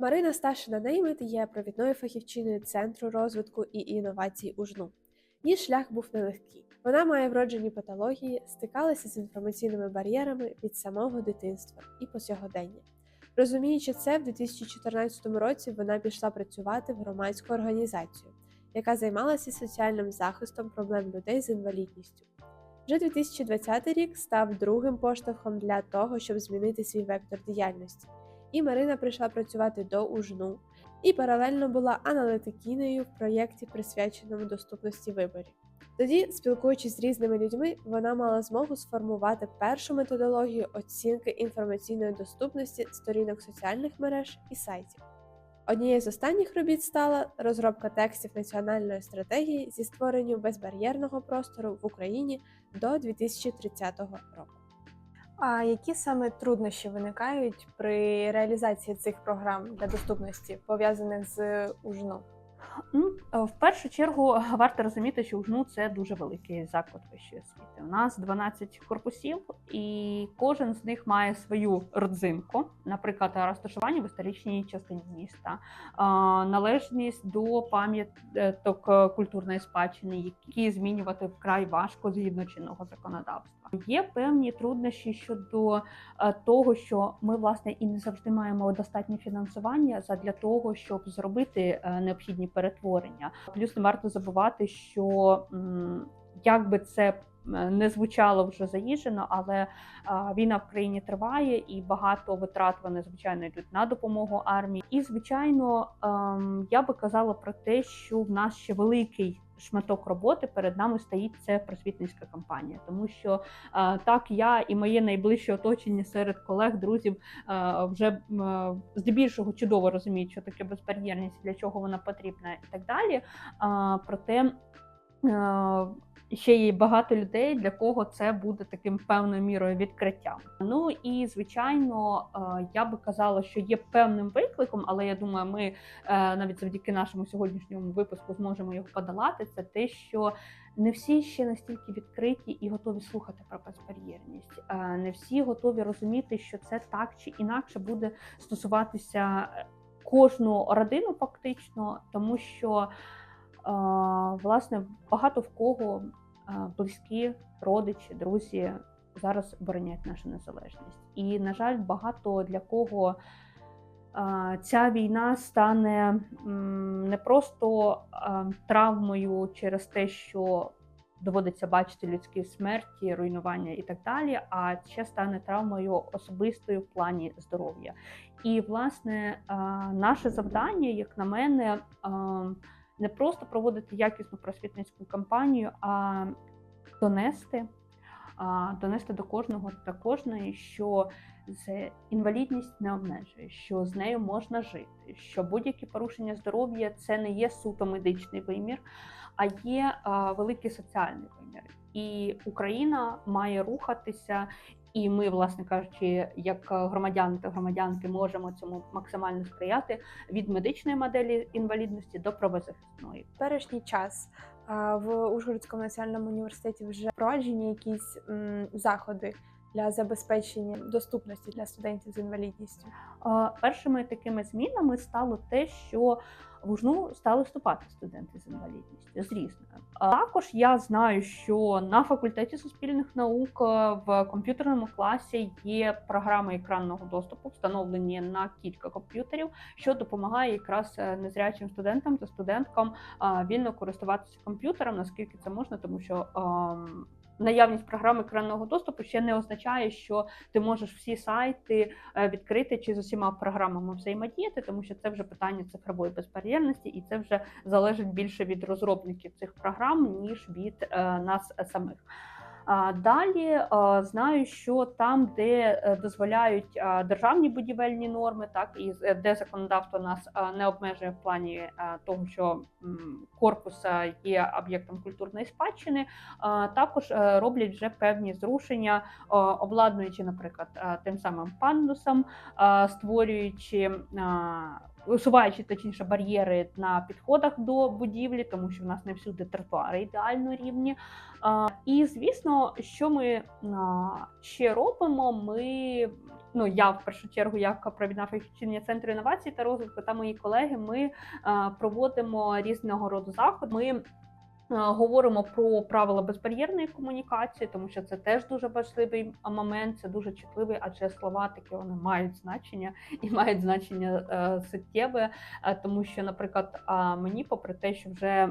Марина Сташина Неймит є провідною фахівчиною Центру розвитку і інновацій УЖНУ. Її шлях був нелегкий. Вона має вроджені патології, стикалася з інформаційними бар'єрами від самого дитинства і по сьогодення. Розуміючи це, в 2014 році вона пішла працювати в громадську організацію, яка займалася соціальним захистом проблем людей з інвалідністю. Вже 2020 рік став другим поштовхом для того, щоб змінити свій вектор діяльності. І Марина прийшла працювати до УЖНУ і паралельно була аналітикіною в проєкті, присвяченому доступності виборів. Тоді, спілкуючись з різними людьми, вона мала змогу сформувати першу методологію оцінки інформаційної доступності сторінок соціальних мереж і сайтів. Однією з останніх робіт стала розробка текстів національної стратегії зі створенням безбар'єрного простору в Україні до 2030 року. А які саме труднощі виникають при реалізації цих програм для доступності, пов'язаних з УЖНУ? Ну, в першу чергу варто розуміти, що УЖНУ це дуже великий заклад вищої освіти. У нас 12 корпусів, і кожен з них має свою родзинку, наприклад, розташування в історичній частині міста, належність до пам'яток е, культурної спадщини, які змінювати вкрай важко згідно чинного законодавства. Є певні труднощі щодо е, того, що ми власне і не завжди маємо достатнє фінансування для того, щоб зробити е, необхідні перетворення. Плюс не варто забувати, що як би це е, не звучало вже заїжджено, але а, війна в країні триває, і багато витрат вони звичайно йдуть на допомогу армії. І звичайно, ем, я би казала про те, що в нас ще великий. Шматок роботи перед нами стоїть це просвітницька кампанія, тому що е, так я і моє найближче оточення серед колег, друзів е, вже е, здебільшого чудово розуміють, що таке безбар'єрність, для чого вона потрібна, і так далі. Проте ще є багато людей, для кого це буде таким певною мірою відкриттям. Ну і звичайно, е, я би казала, що є певним викликом, але я думаю, ми е, навіть завдяки нашому сьогоднішньому випуску зможемо його подолати. Це те, що не всі ще настільки відкриті і готові слухати про безбар'єрність. Е, Не всі готові розуміти, що це так чи інакше буде стосуватися кожну родину, фактично, тому що. Власне, багато в кого близькі, родичі, друзі зараз боронять нашу незалежність. І, на жаль, багато для кого ця війна стане не просто травмою через те, що доводиться бачити людські смерті, руйнування і так далі, а ще стане травмою особистою в плані здоров'я. І, власне, наше завдання, як на мене, не просто проводити якісну просвітницьку кампанію, а донести, а, донести до кожного та кожної, що інвалідність не обмежує, що з нею можна жити, що будь-які порушення здоров'я це не є суто медичний вимір, а є великий соціальний вимір. І Україна має рухатися. І ми, власне кажучи, як громадяни та громадянки можемо цьому максимально сприяти від медичної моделі інвалідності до правозахисної. Перешній час в Ужгородському національному університеті вже впроваджені якісь м, заходи для забезпечення доступності для студентів з інвалідністю. Першими такими змінами стало те, що в УЖНУ стали вступати студенти з інвалідністю з різною. Також я знаю, що на факультеті суспільних наук е, в комп'ютерному класі є програми екранного доступу, встановлені на кілька комп'ютерів, що допомагає якраз е, незрячим студентам та студенткам е, вільно користуватися комп'ютером, наскільки це можна, тому що ем, наявність програми екранного доступу ще не означає, що ти можеш всі сайти е, відкрити чи з усіма програмами взаємодіяти, тому що це вже питання цифрової безбар'єрності, і це вже залежить більше від розробників цих програм, ніж від е, нас самих. Далі е, знаю, що там, де е, дозволяють е, державні будівельні норми, так і з- де законодавство нас е, не обмежує в плані е, того, що корпус е, є об'єктом культурної спадщини, е, також е, роблять вже певні зрушення, е, обладнуючи, наприклад, е, тим самим пандусом, е, створюючи е, усуваючи точніше бар'єри на підходах до будівлі, тому що в нас не всюди тротуари ідеально рівні. І звісно, що ми ще робимо? Ми ну я в першу чергу, як провідна фахівчиня центру інновацій та розвитку та мої колеги, ми проводимо різного роду заходи. Ми Говоримо про правила безбар'єрної комунікації, тому що це теж дуже важливий момент, це дуже чутливий, адже слова такі вони мають значення і мають значення е, суттєве. Е, тому що, наприклад, мені, попри те, що вже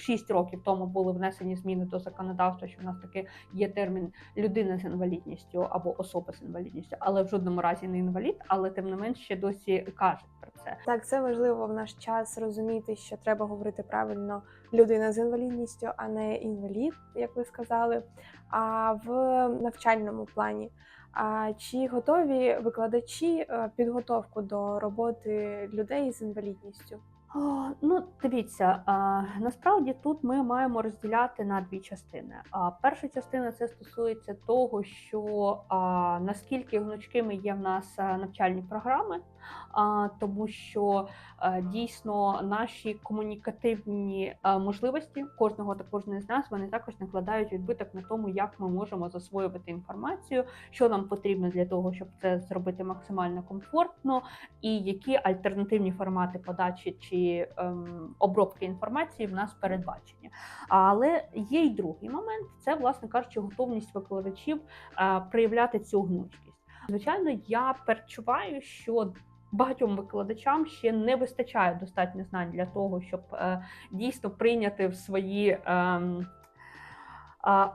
6 років тому були внесені зміни до законодавства, що в нас таки є термін людина з інвалідністю або особа з інвалідністю, але в жодному разі не інвалід, але тим не менш ще досі кажуть про це. Так, це важливо в наш час розуміти, що треба говорити правильно людина з інвалідністю, а не інвалід, як ви сказали. А в навчальному плані. А чи готові викладачі е, підготовку до роботи людей з інвалідністю? Ну, дивіться, насправді тут ми маємо розділяти на дві частини. А перша частина це стосується того, що наскільки гнучкими є в нас навчальні програми, тому що дійсно наші комунікативні можливості кожного та кожної з нас вони також накладають відбиток на тому, як ми можемо засвоювати інформацію, що нам потрібно для того, щоб це зробити максимально комфортно, і які альтернативні формати подачі чи ем, обробки інформації в нас передбачені. Але є й другий момент: це, власне кажучи, готовність викладачів е, проявляти цю гнучкість. Звичайно, я перечуваю, що Багатьом викладачам ще не вистачає достатньо знань для того, щоб е, дійсно прийняти в свої а,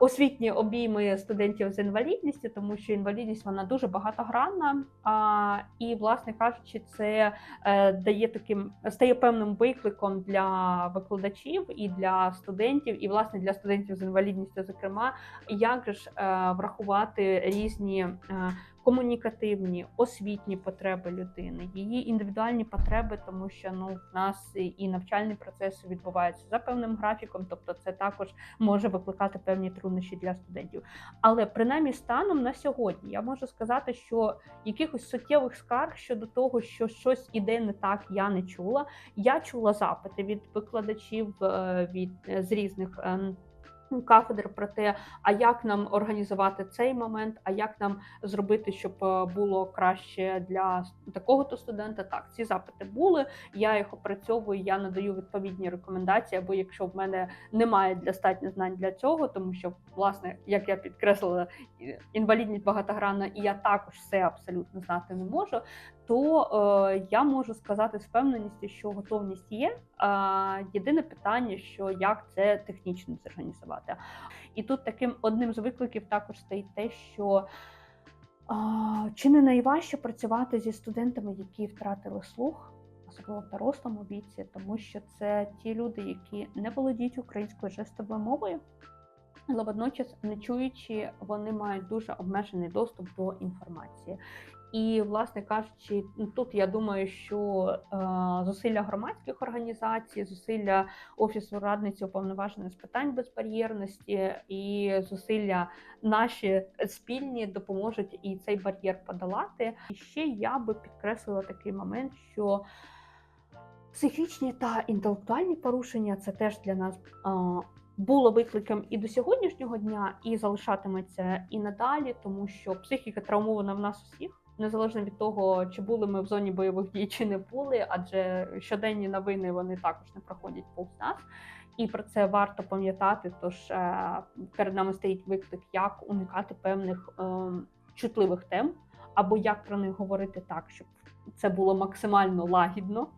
освітні обійми студентів з інвалідністю, тому що інвалідність вона дуже багатогранна. І, власне кажучи, це е, дає таким стає певним викликом для викладачів і для студентів, і власне для студентів з інвалідністю, зокрема, як ж е, врахувати різні. Комунікативні освітні потреби людини, її індивідуальні потреби, тому що ну в нас і навчальний процес відбувається за певним графіком, тобто це також може викликати певні труднощі для студентів. Але принаймні станом на сьогодні я можу сказати, що якихось суттєвих скарг щодо того, що щось іде не так, я не чула. Я чула запити від викладачів е, від е, з різних. Кафедр про те, а як нам організувати цей момент, а як нам зробити, щоб е, було краще для такого то студента. Так, ці запити були. Я їх опрацьовую, я надаю відповідні рекомендації. Або якщо в мене немає достатньо знань для цього, тому що, власне, як я підкреслила, інвалідність багатогранна, і я також все абсолютно знати не можу. То е, я можу сказати з впевненістю, що готовність є. А єдине питання, що як це технічно зорганізувати. І тут таким одним з викликів також стоїть те, що а, чи не найважче працювати зі студентами, які втратили слух, особливо в дорослому віці, тому що це ті люди, які не володіють українською жестовою мовою, але водночас не чуючи, вони мають дуже обмежений доступ до інформації. І, власне кажучи, ну, тут я думаю, що е, зусилля громадських організацій, зусилля офісу радниці уповноваженої з питань безбар'єрності і зусилля наші спільні допоможуть і цей бар'єр подолати. І ще я би підкреслила такий момент, що психічні та інтелектуальні порушення це теж для нас. е, було викликом і до сьогоднішнього дня, і залишатиметься і надалі, тому що психіка травмована в нас усіх, незалежно від того, чи були ми в зоні бойових дій, чи не були, адже щоденні новини вони також не проходять повз нас. І про це варто пам'ятати. Тож е, перед нами стоїть виклик, як уникати певних е, чутливих тем, або як про них говорити так, щоб це було максимально лагідно.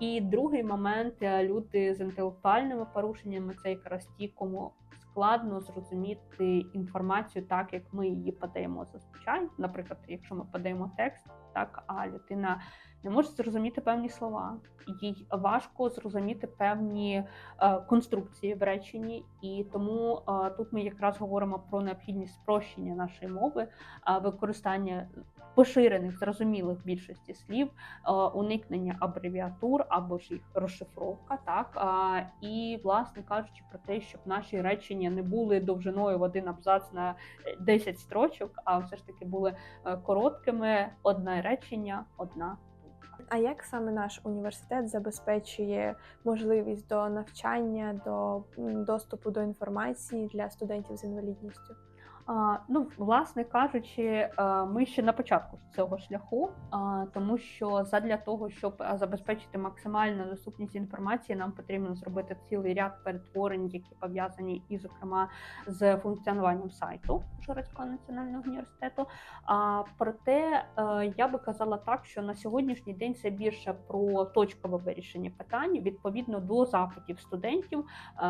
І другий момент е, люди з інтелектуальними порушеннями це якраз ті, кому складно зрозуміти інформацію так, як ми її подаємо зазвичай. Наприклад, якщо ми подаємо текст, так а людина не може зрозуміти певні слова, їй важко зрозуміти певні е, конструкції в реченні, і тому е, тут ми якраз говоримо про необхідність спрощення нашої мови, е, використання поширених, зрозумілих більшості слів, уникнення абревіатур або ж їх розшифровка, так? І власне кажучи про те, щоб наші речення не були довжиною в один абзац на е, 10 строчок, а все ж таки були короткими. Одне речення, одна. А як саме наш університет забезпечує можливість до навчання, до доступу до інформації для студентів з інвалідністю? Ну, власне кажучи, е, ми ще на початку цього шляху, тому що задля того, щоб забезпечити максимальну доступність інформації, нам потрібно зробити цілий ряд перетворень, які пов'язані і, зокрема, з функціонуванням сайту Ужгородського національного університету. А проте е, я би казала так, що на сьогоднішній день це більше про точкове вирішення питань відповідно до запитів студентів, е,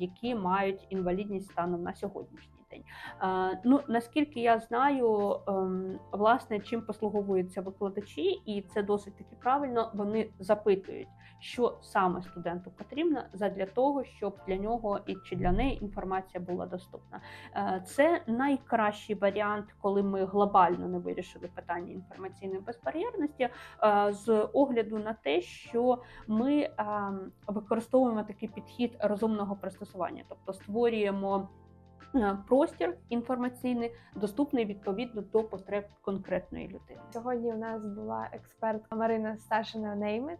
які мають інвалідність станом на сьогоднішній день. Е, Ну, наскільки я знаю, ем, власне, чим послуговуються викладачі, і це досить таки правильно. Вони запитують, що саме студенту потрібно задля того, щоб для нього і чи для неї інформація була доступна. Е, Це найкращий варіант, коли ми глобально не вирішили питання інформаційної безбар'єрності, е, з огляду на те, що ми ем, використовуємо такий підхід розумного пристосування, тобто створюємо простір інформаційний, доступний відповідно до потреб конкретної людини. Сьогодні у нас була експертка Марина Сташина Неймет.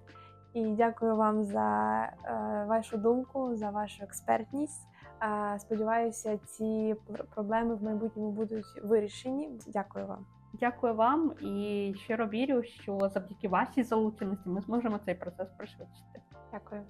І дякую вам за е, вашу думку, за вашу експертність. Е, сподіваюся, ці пр- проблеми в майбутньому будуть вирішені. Дякую вам. Дякую вам і щиро вірю, що завдяки вашій залученості ми зможемо цей процес пришвидшити. Дякую.